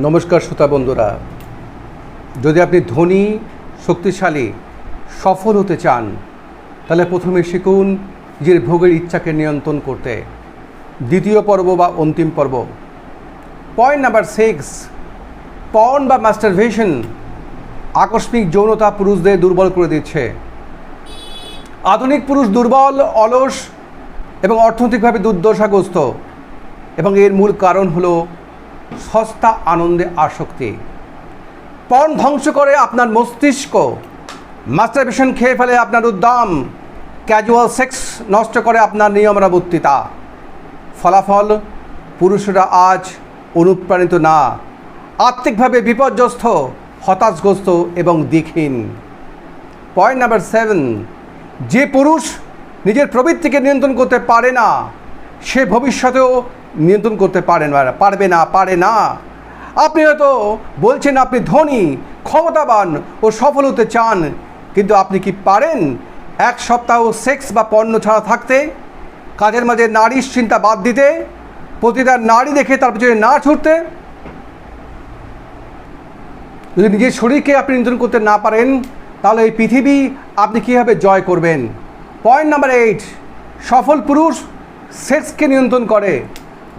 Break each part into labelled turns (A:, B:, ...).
A: নমস্কার শ্রোতা বন্ধুরা। যদি আপনি ধনী, শক্তিশালী, সফল হতে চান, তাহলে প্রথমে শিখুন নিজের ভোগের ইচ্ছাকে নিয়ন্ত্রণ করতে। দ্বিতীয় পর্ব বা অন্তিম পর্ব। পয়েন্ট নাম্বার সিক্স পর্ন বা মাস্টারভেশন আকস্মিক যৌনতা পুরুষদের দুর্বল করে দিচ্ছে। আধুনিক পুরুষ দুর্বল, অলস এবং অর্থনৈতিকভাবে দুর্দশাগ্রস্ত। এবং এর মূল কারণ হলো সস্তা আনন্দে আসক্তি। পণ ধ্বংস করে আপনার মস্তিষ্ক। মাস্টারবেশন খেয়ে ফেলে আপনার উদ্যম ক্যাজুয়াল সেক্স নষ্ট করে আপনার নিয়মানুবর্তিতা ফলাফল, পুরুষরা আজ অনুপ্রাণিত না। আর্থিকভাবে বিপর্যস্ত, হতাশগ্রস্ত এবং দিকহীন পয়েন্ট নাম্বার সেভেন, যে পুরুষ নিজের প্রবৃত্তিকে নিয়ন্ত্রণ করতে পারে না, সে ভবিষ্যতেও নিয়ন্ত্রণ করতে পারেন পারবে না, পারে না। আপনি হয়তো বলছেন আপনি ধনী, ক্ষমতাবান ও সফল হতে চান, কিন্তু আপনি কি পারেন এক সপ্তাহ সেক্স বা পণ্য ছাড়া থাকতে? কাজের মাঝে নারীর চিন্তা বাদ দিতে, প্রতিটা নারী দেখে তার পিছনে না ছুটতে? যদি নিজের শরীরকে আপনি নিয়ন্ত্রণ করতে না পারেন, তাহলে এই পৃথিবী আপনি কীভাবে জয় করবেন? পয়েন্ট নাম্বার এইট, সফল পুরুষ সেক্সকে নিয়ন্ত্রণ করে।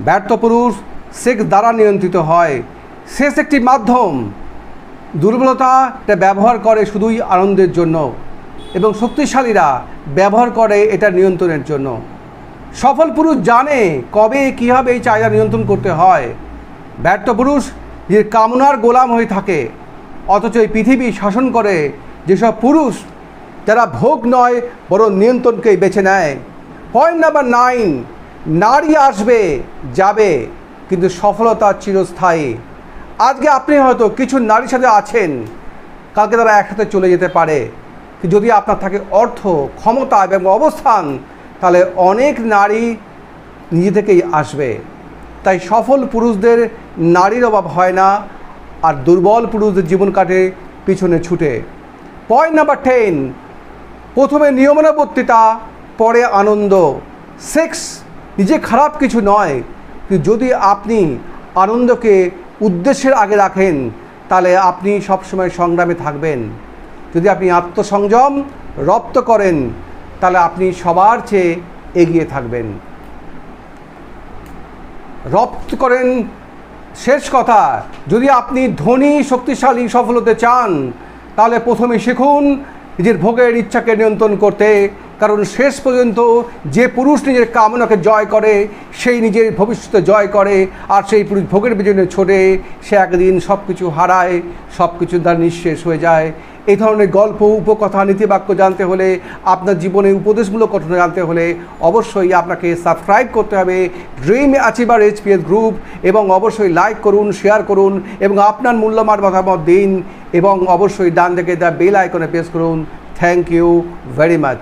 A: ব্যর্থ পুরুষ সেক্স দ্বারা নিয়ন্ত্রিত হয়। সেক্স একটি মাধ্যম। দুর্বলতা এটা ব্যবহার করে শুধুই আনন্দের জন্য এবং শক্তিশালীরা ব্যবহার করে এটা নিয়ন্ত্রণের জন্য। সফল পুরুষ জানে কবে কীভাবে এই চাহিদা নিয়ন্ত্রণ করতে হয়। ব্যর্থ পুরুষ যে কামনার গোলাম হয়ে থাকে। অথচ এই পৃথিবী শাসন করে যেসব পুরুষ যারা ভোগ নয়, বরং নিয়ন্ত্রণকেই বেছে নেয়। পয়েন্ট নাম্বার নাইন নারী আসবে, যাবে, কিন্তু সফলতা চিরস্থায়ী। আজকে আপনি হয়তো কিছু নারীর সাথে আছেন, কালকে তারা একসাথে চলে যেতে পারে। যদি আপনার থাকে অর্থ, ক্ষমতা এবং অবস্থান, তাহলে অনেক নারী নিজে থেকেই আসবে। তাই সফল পুরুষদের নারীর অভাব হয় না, আর দুর্বল পুরুষদের জীবন কাটে পিছনে ছুটে। পয়েন্ট নাম্বার টেন প্রথমে নিয়মানুবর্তিতা, পরে আনন্দ। সেক্স নিজে খারাপ কিছু নয় যদি আপনি আনন্দকে উদ্দেশ্যের আগে রাখেন, তাহলে আপনি সবসময় সংগ্রামে থাকবেন। যদি আপনি আত্মসংযম রপ্ত করেন, তাহলে আপনি সবার চেয়ে এগিয়ে থাকবেন। রপ্ত করেন, শেষ কথা, যদি আপনি ধনী, শক্তিশালী সফল হতে চান, তাহলে প্রথমে শিখুন, নিজের ভোগের ইচ্ছাকে নিয়ন্ত্রণ করতে কারণ শেষ পর্যন্ত যে পুরুষ নিজের কামনাকে জয় করে, সেই নিজের ভবিষ্যতে জয় করে, আর সেই পুরুষ ভোগের পিছনে ছোটে, সে একদিন সব কিছু হারায় সব কিছু তার নিঃশেষ হয়ে যায়। এই ধরনের গল্প, উপকথা, নীতিবাক্য জানতে হলে, আপনার জীবনে উপদেশমূলক ঘটনা জানতে হলে অবশ্যই আপনাকে সাবস্ক্রাইব করতে হবে ড্রিম অ্যাচিভার এইচপিএস গ্রুপ এবং অবশ্যই লাইক করুন শেয়ার করুন এবং আপনার মূল্যমান মতামত দিন এবং অবশ্যই ডান থেকে দ্য বেল আইকনে প্রেস করুন। Thank you very much